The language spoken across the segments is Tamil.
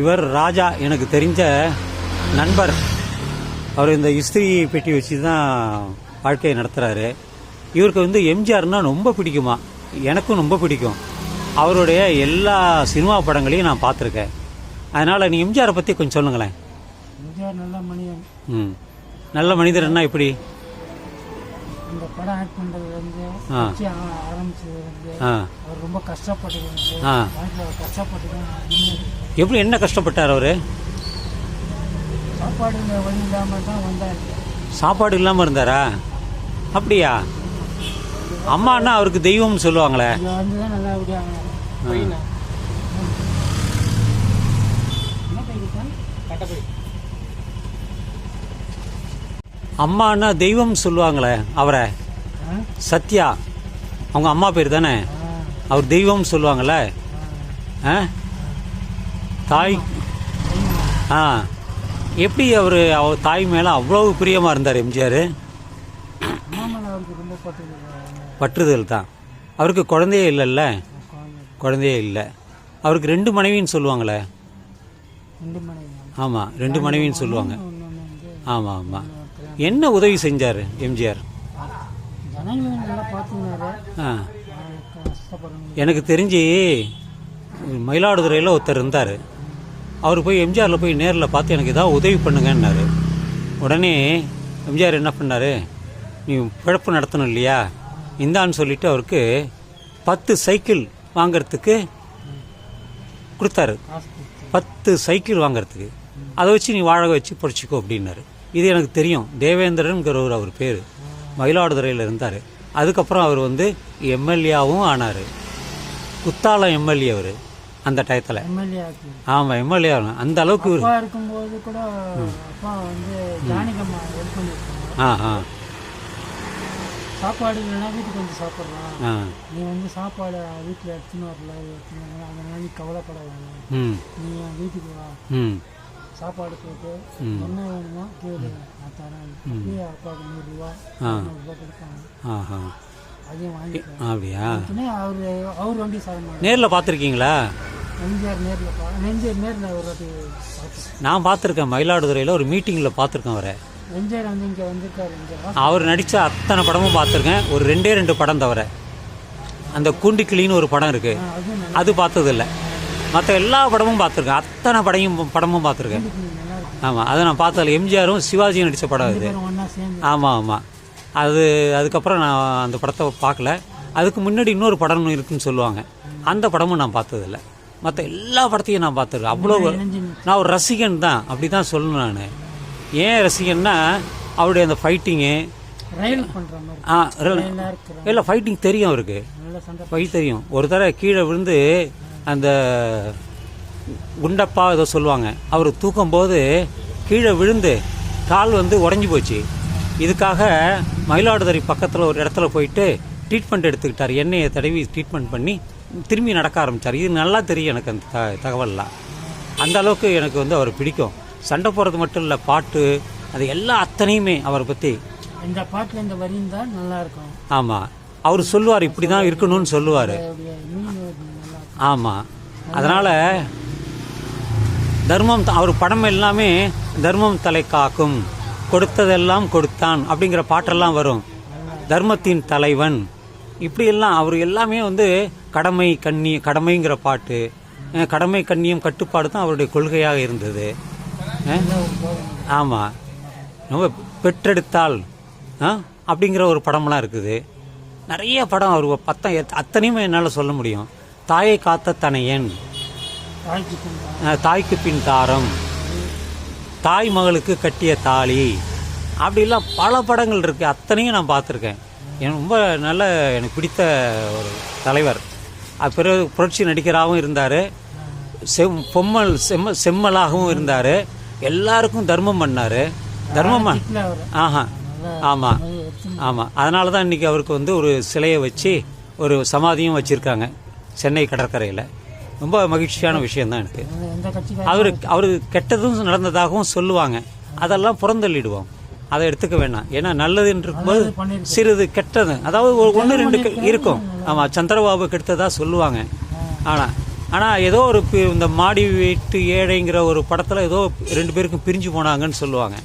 இவர் ராஜா எனக்கு தெரிஞ்ச நண்பர். அவர் இந்த இஸ்திரி பெட்டி வச்சு தான் வாழ்க்கையை நடத்துகிறாரு இவருக்கு வந்து எம்ஜிஆர்னா ரொம்ப பிடிக்குமா? எனக்கும் ரொம்ப பிடிக்கும். அவருடைய எல்லா சினிமா படங்களையும் நான் பார்த்துருக்கேன். அதனால் நீ எம்ஜிஆரை பற்றி கொஞ்சம் சொல்லுங்களேன். எம்ஜிஆர் நல்ல மனிதன். ம். நல்ல மனிதர்னா எப்படி இந்த படம் ஆக்ட் பண்ணுறது வந்து ஆரம்பிச்சது அவர் ரொம்ப கஷ்டப்பட்டது வந்து வாழ்க்கையில் அவர் எப்படி என்ன கஷ்டப்பட்டார் அவர்? சாப்பாடு வழி இல்லாமல் தான் வந்தார். சாப்பாடு இல்லாமல் இருந்தாரா? அப்படியா? அம்மான்னா அவருக்கு தெய்வம்னு சொல்லுவாங்களே. வந்து தான் நல்லா விடியாங்க அம்மான்னா தெய்வம் சொல்லுவாங்களே அவரை. சத்யா. அவங்க அம்மா பேர் தானே? அவர் தெய்வம் சொல்லுவாங்கல்ல? ஆ? தாய். ஆ. எப்படி அவர் அவர் தாய் மேலே அவ்வளோ பிரியமாக இருந்தார் எம்ஜிஆர்? பற்றுதல் தான். அவருக்கு குழந்தையே இல்லைல்ல? குழந்தை குழந்தையே இல்லை. அவருக்கு ரெண்டு மனைவின்னு சொல்லுவாங்களே? ஆமாம் ரெண்டு மனைவின்னு சொல்லுவாங்க. ஆமாம் ஆமாம் என்ன உதவி செஞ்சார் எம்ஜிஆர்? ஆ. எனக்கு தெரிஞ்சு மயிலாடுதுறையில் ஒருத்தர் இருந்தார். அவர் போய் எம்ஜிஆரில் போய் நேரில் பார்த்து எனக்கு ஏதாவது உதவி பண்ணுங்கன்னாரு. உடனே எம்ஜிஆர் என்ன பண்ணார்? நீ பிழப்பு நடத்தணும் இல்லையா? இந்தான்னு சொல்லிட்டு அவருக்கு பத்து சைக்கிள் வாங்கிறதுக்கு கொடுத்தாரு. பத்து சைக்கிள் வாங்குறதுக்கு. அதை வச்சு நீ வாழ வச்சு பொடிச்சிக்கோ அப்படின்னாரு. இது எனக்கு தெரியும். தேவேந்திரன்கிறவர் அவர் பேர். மயிலாடுதுறையில் இருந்தார். அதுக்கப்புறம் அவர் வந்து எம்எல்ஏவும் ஆனார். குத்தாலம் எம்எல்ஏ அவர் அந்த டயத்தில். ஆமாம் எம்எல்ஏ அந்த அளவுக்கு இருக்கும்போது கூட ஆ ஆ. சாப்பாடு இல்லைன்னா வீட்டுக்கு வந்து சாப்பிட்றான் நீ வந்து சாப்பாடு வீட்டில் எடுத்துன்னு வரல எடுத்துன்னு வரல அதனால நீ வீட்டுக்கு வா. ம். சாப்பாடு போட்டு என்ன வேணுமோ? கேளு. நான் தரேன். அப்படியே அப்பாவுக்கு நூறுரூவா. நூறுரூவா கொடுப்பாங்க. அதையும் வாங்கிக்கிறேன். அப்படியா? அவர் அவர் வண்டி சாப்பிட நேரில் பார்த்துருக்கீங்களா? எம்ஜிஆர் நேரில் பா எம்ஜிஆர் நேரில் ஒரு வாட்டி பார்த்தேன் நான் பார்த்துருக்கேன். மயிலாடுதுறையில் ஒரு மீட்டிங்கில் பார்த்துருக்கேன் அவரை. எம்ஜிஆர் வந்து இங்கே வந்திருக்காரு இங்கே அவர் நடித்த அத்தனை படமும் பார்த்துருக்கேன். ஒரு ரெண்டே ரெண்டு படம் தவிர. அந்த கூண்டிக்கிளின்னு ஒரு படம் இருக்குது அது பார்த்ததில்ல. மற்ற எல்லா படமும் பார்த்துருக்கேன். அத்தனை படையும் படமும் பார்த்துருக்கேன். ஆமாம் அதை நான் பார்த்ததில்ல எம்ஜிஆரும் சிவாஜியும் நடித்த படம் சேர்ந்து. ஆமாம் ஆமாம் அது அதுக்கப்புறம் நான் அந்த படத்தை பார்க்கல. அதுக்கு முன்னாடி இன்னொரு படம் இருக்குன்னு சொல்லுவாங்க. அந்த படமும் நான் பார்த்ததில்ல. மற்ற எல்லா படத்தையும் நான் பார்த்துருக்கேன். அவ்வளோ நான் ஒரு ரசிகன் தான். அப்படி தான் சொல்லணும் நான். ஏன் ரசிகன்னா அவருடைய அந்த ஃபைட்டிங்கு ஆ இல்லை ஃபைட்டிங் தெரியும் அவருக்கு. ஃபைட் தெரியும். ஒரு தடவை கீழே விழுந்து அந்த குண்டப்பா ஏதோ சொல்லுவாங்க. அவர் தூக்கும்போது கீழே விழுந்து கால் வந்து உடஞ்சி போச்சு. இதுக்காக மயிலாடுதுறை பக்கத்தில் ஒரு இடத்துல போயிட்டு ட்ரீட்மெண்ட் எடுத்துக்கிட்டார். எண்ணெயை தடவி ட்ரீட்மெண்ட் பண்ணி திரும்பி நடக்க ஆரம்பித்தார் இது நல்லா தெரியும் எனக்கு அந்த த தகவல்லாம். அந்த அளவுக்கு எனக்கு வந்து அவர் பிடிக்கும். சண்டை போடுறது மட்டும் இல்லை பாட்டு அது எல்லா அத்தனையுமே அவரை பற்றி இந்த பாட்டில் இந்த வரியும் தான் நல்லா இருக்கும். ஆமாம் அவர் சொல்லுவார் இப்படி தான் இருக்கணும்னு சொல்லுவார். ஆமாம் அதனால் தர்மம் அவர் படம் எல்லாமே தர்மம் தலை காக்கும். கொடுத்ததெல்லாம் கொடுத்தான் அப்படிங்கிற பாட்டெல்லாம் வரும். தர்மத்தின் தலைவன். இப்படியெல்லாம் அவர் எல்லாமே வந்து கடமை கண்ணி கடமைங்கிற பாட்டு. கடமை கண்ணியம் கட்டுப்பாடு தான் அவருடைய கொள்கையாக இருந்தது. ஆமாம் ரொம்ப பெற்றெடுத்தால் ஆ அப்படிங்கிற ஒரு படம்லாம் இருக்குது. நிறைய படம் அவர் பத்தம் எத்- அத்தனையுமே என்னால் சொல்ல முடியும். தாயை காத்த தனையன் தாய்க்கு பின் தாரம். தாய் மகளுக்கு கட்டிய தாலி. அப்படிலாம் பல படங்கள் இருக்கு. அத்தனையும் நான் பார்த்துருக்கேன். எனக்கு ரொம்ப நல்ல எனக்கு பிடித்த ஒரு தலைவர். பிறகு புரட்சி நடிகராகவும் இருந்தார். செம் பொம்மல் செம்ம செம்மலாகவும் இருந்தார். எல்லாருக்கும் தர்மம் பண்ணார். தர்மம் ஆஹா. ஆமாம் ஆமாம் அதனால தான் இன்றைக்கி அவருக்கு வந்து ஒரு சிலையை வச்சு ஒரு சமாதியும் வச்சுருக்காங்க. சென்னை கடற்கரையில். ரொம்ப மகிழ்ச்சியான விஷயம்தான் எனக்கு. அவரு அவரு கெட்டதும் நடந்ததாகவும் சொல்லுவாங்க. அதெல்லாம் புறந்தள்ளிடுவோம். அதை எடுத்துக்க வேணாம். ஏன்னா இருக்கும்போது பண்ணிருக்கு சிறிது கெட்டது. அதாவது ஒரு ஒன்று ரெண்டு இருக்கும். ஆமாம் சந்திரபாபு கெடுத்ததா சொல்லுவாங்க. ஆனால் ஆனால் ஏதோ ஒரு இந்த மாடி வீட்டு ஏழைங்கிற ஒரு படத்தில் ஏதோ ரெண்டு பேருக்கும் பிரிஞ்சு போனாங்கன்னு சொல்லுவாங்க.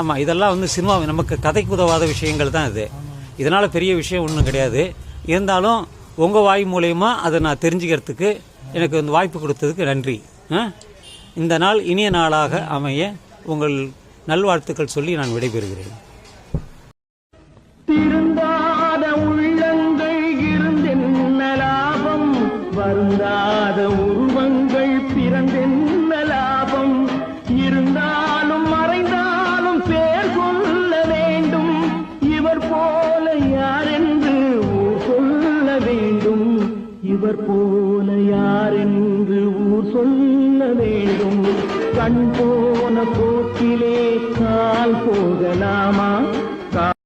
ஆமாம் இதெல்லாம் வந்து சினிமா நமக்கு கதைக்கு உதவாத விஷயங்கள் தான் இது. இதனால் பெரிய விஷயம் ஒன்றும் கிடையாது. இருந்தாலும் உங்கள் வாய் மூலயமா அதை நான் தெரிஞ்சுக்கிறதுக்கு எனக்கு இந்த வாய்ப்பு கொடுத்ததுக்கு நன்றி. இந்த நாள் இனிய நாளாக அமைய உங்கள் நல்வாழ்த்துக்கள் சொல்லி நான் விடைபெறுகிறேன். திருந்தாத உள்ளங்கள் இருந்தென்ன லாபம்? வருந்தாத உருவங்கள் பிறந்தென்ன இவர் போல யார் என்று ஊர் சொல்ல வேண்டும். கண் போன போக்கிலே கால் போகலாமா?